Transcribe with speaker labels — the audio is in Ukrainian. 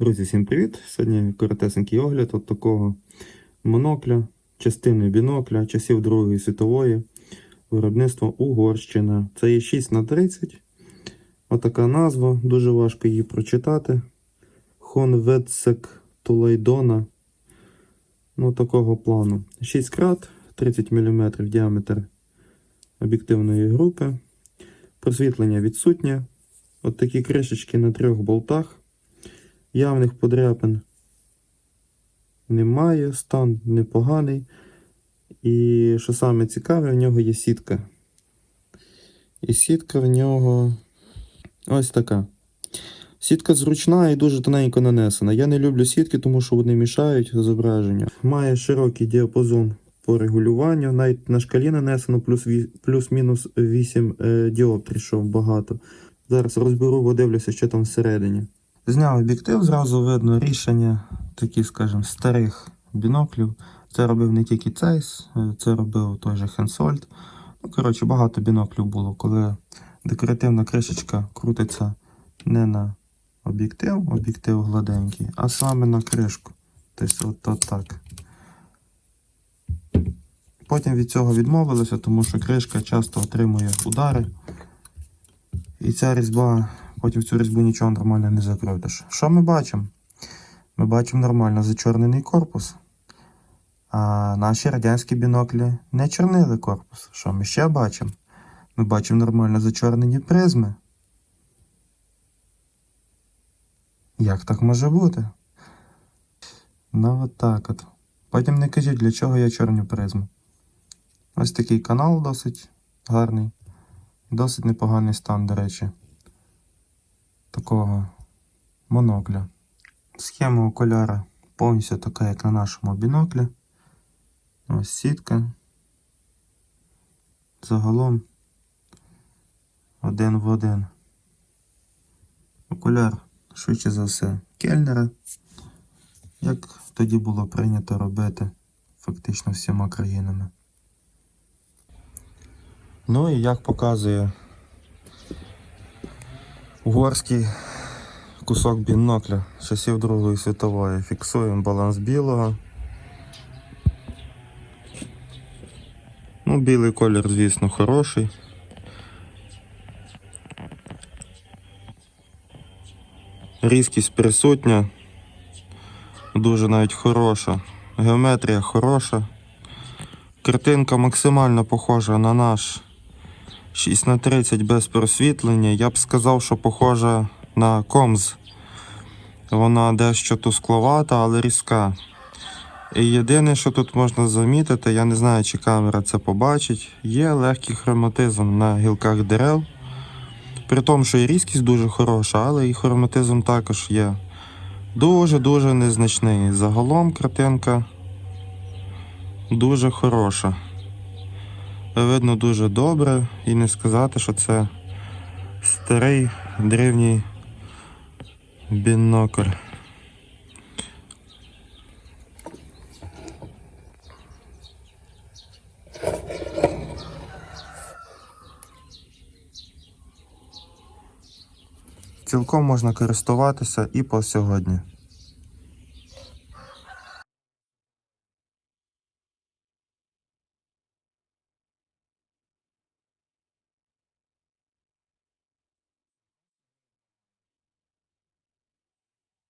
Speaker 1: Друзі, всім привіт! Сьогодні коротесенький огляд от такого монокля, частини бінокля, часів Другої світової, виробництво Угорщина. Це є 6 на 30 Отака назва, дуже важко її прочитати. Хонведсек Тулейдона. Ну, такого плану. 6 крат, 30 мм діаметр об'єктивної групи. Просвітлення відсутнє. От такі кришечки на трьох болтах. Явних подряпин немає, стан непоганий. І що саме цікаве, в нього є сітка. І сітка в нього ось така. Сітка зручна і дуже тоненько нанесена. Я не люблю сітки, тому що вони мішають зображенню. Має широкий діапазон по регулюванню. Навіть на шкалі нанесено плюс-мінус 8 е, діоптрій, що багато. Зараз розберу, подивлюся, що там всередині. Зняв об'єктив, зразу видно рішення таких, скажімо, старих біноклів. Це робив не тільки Цейс, е, це робив той же Хенсольд. Ну, коротше, багато біноклів було, коли декоративна кришечка крутиться не на об'єктив, об'єктив гладенький, а саме на кришку. Тобто от, от так. Потім від цього відмовилися, тому що кришка часто отримує удари. І ця різьба, потім в цю різьбу нічого нормально не закрутиш. Що ми бачимо? Ми бачимо нормально зачорнений корпус. А наші радянські біноклі не чорнили корпус. Що ми ще бачимо? Ми бачимо нормально зачорнені призми. Як так може бути? Ну от так от. Потім не кажіть, для чого я чорню призми. Ось такий канал досить гарний. Досить непоганий стан, до речі, такого монокля. Схема окуляра повністю така, як на нашому біноклі. Ось сітка. Загалом один в один. Окуляр, швидше за все, кельнера. Як тоді було прийнято робити фактично всіма країнами. Ну і як показує угорський кусок бінокля часів Другої світової. Фіксуємо баланс білого. Ну, білий колір, звісно, хороший. Різкість присутня. Дуже навіть хороша. Геометрія хороша. Картинка максимально похожа на наш 6 на 30 без просвітлення. Я б сказав, що похожа на комз. Вона дещо тускловата, але різка. І єдине, що тут можна замітити, я не знаю, чи камера це побачить, є легкий хроматизм на гілках дерев. При тому, що і різкість дуже хороша, але і хроматизм також є. Дуже-дуже незначний. Загалом картинка дуже хороша. Видно дуже добре і не сказати, що це старий древній бінокль. Цілком можна користуватися і по сьогодні.